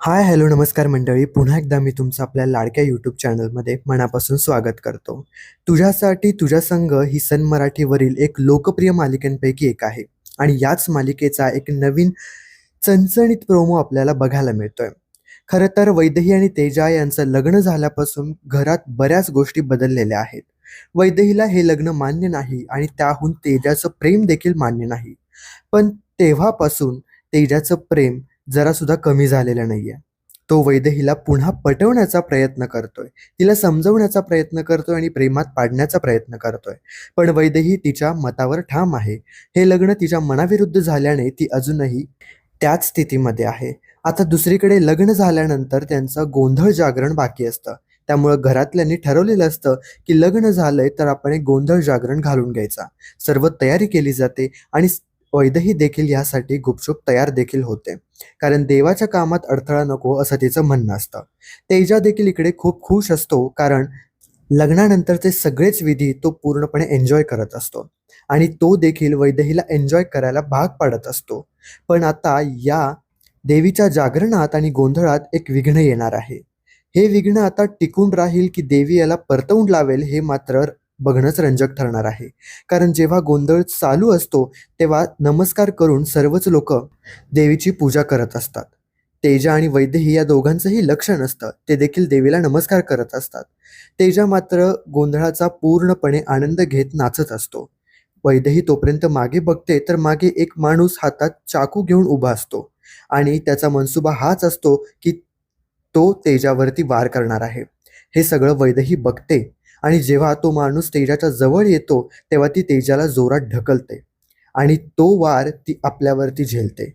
Hi hello नमस्कार मंडळी. पुन्हा एकदा मी तुमचं आपल्या लाडक्या यूट्यूब चॅनलमध्ये मनापासून स्वागत करतो. तुझ्यासाठी तुझ्या संघ ही सन मराठीवरील एक लोकप्रिय मालिकांपैकी एक आहे. आणि याच मालिकेचा एक नवीन चणचणीत प्रोमो आपल्याला बघायला मिळतोय. खरं तर वैदेही आणि तेजा यांचं लग्न झाल्यापासून घरात बऱ्याच गोष्टी बदललेल्या आहेत. वैदेहीला हे लग्न मान्य नाही आणि त्याहून तेजाचं प्रेम देखील मान्य नाही. पण तेव्हापासून तेजाचं प्रेम जरा सुद्धा कमी नाही नाहीये. तो वैदेहीला पुन्हा पटवण्याचा प्रयत्न करतोय. तिला समजवण्याचा प्रयत्न करतोय आणि प्रेमात पाडण्याचा प्रयत्न करतोय. पण वैदेही तिच्या मतावर ठाम आहे. हे लग्न तिच्या मनाविरुद्ध झाल्याने ती अजूनही त्याच स्थितीमध्ये आहे. आता दुसरीकडे लग्न झाल्यानंतर त्यांचं गोंधळ जागरण बाकी असतं. त्यामुळं घरातल्यांनी ठरवलेलं असतं की लग्न झालंय तर आपण एक गोंधळ जागरण घालून घ्यायचा. सर्व तयारी केली जाते आणि वैदही देखील यासाठी गुपचूप तयार देखील होते. कारण देवाच्या कामात अडथळा नको असं तिचं म्हणणं असतं. तेजा देखील इकडे खूप खुश असतो कारण लग्नानंतरचे सगळेच विधी तो पूर्णपणे एन्जॉय करत असतो. आणि तो देखील वैदेहीला एन्जॉय करायला भाग पाडत असतो. पण आता या देवीच्या जागरणात आणि गोंधळात एक विघ्न येणार आहे. हे विघ्न आता टिकून राहील की देवी याला परतवून लावेल हे मात्र बघणंच रंजक ठरणार आहे. कारण जेव्हा गोंधळ चालू असतो तेव्हा नमस्कार करून सर्वच लोक देवीची पूजा करत असतात. तेजा आणि वैदेही या दोघांचंही लक्ष नसतं ते देखील देवीला नमस्कार करत असतात. तेजा मात्र गोंधळाचा पूर्णपणे आनंद घेत नाचत असतो. वैदेही तोपर्यंत मागे बघते तर मागे एक माणूस हातात चाकू घेऊन उभा असतो. आणि त्याचा मनसुबा हाच असतो की तो तेजावरती वार करणार आहे. हे सगळं वैद्यही बघते. आणि जेव्हा तो माणूस तेजाच्या जवळ येतो तेव्हा ती तेजाला जोरात ढकलते आणि तो वार ती आपल्यावरती झेलते.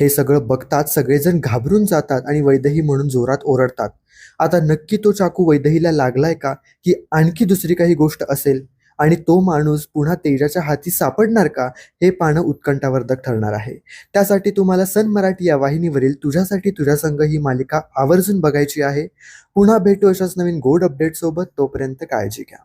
हे सगळं बघतात सगळेजण घाबरून जातात आणि वैदही म्हणून जोरात ओरडतात. आता नक्की तो चाकू वैदहीला लागलाय का? की आणखी दुसरी काही गोष्ट असेल? आणि तो माणूस पुन्हा तेजाच्या हाती सापडणार का हे पाहणं उत्कंठावर्धक ठरणार आहे. त्यासाठी तुम्हाला सन मराठी या वाहिनीवरील तुझ्यासाठी तुझ्या संघ ही मालिका आवर्जून बघायची आहे. पुन्हा भेटू अशाच नवीन गोड अपडेट सोबत तोपर्यंत काळजी घ्या.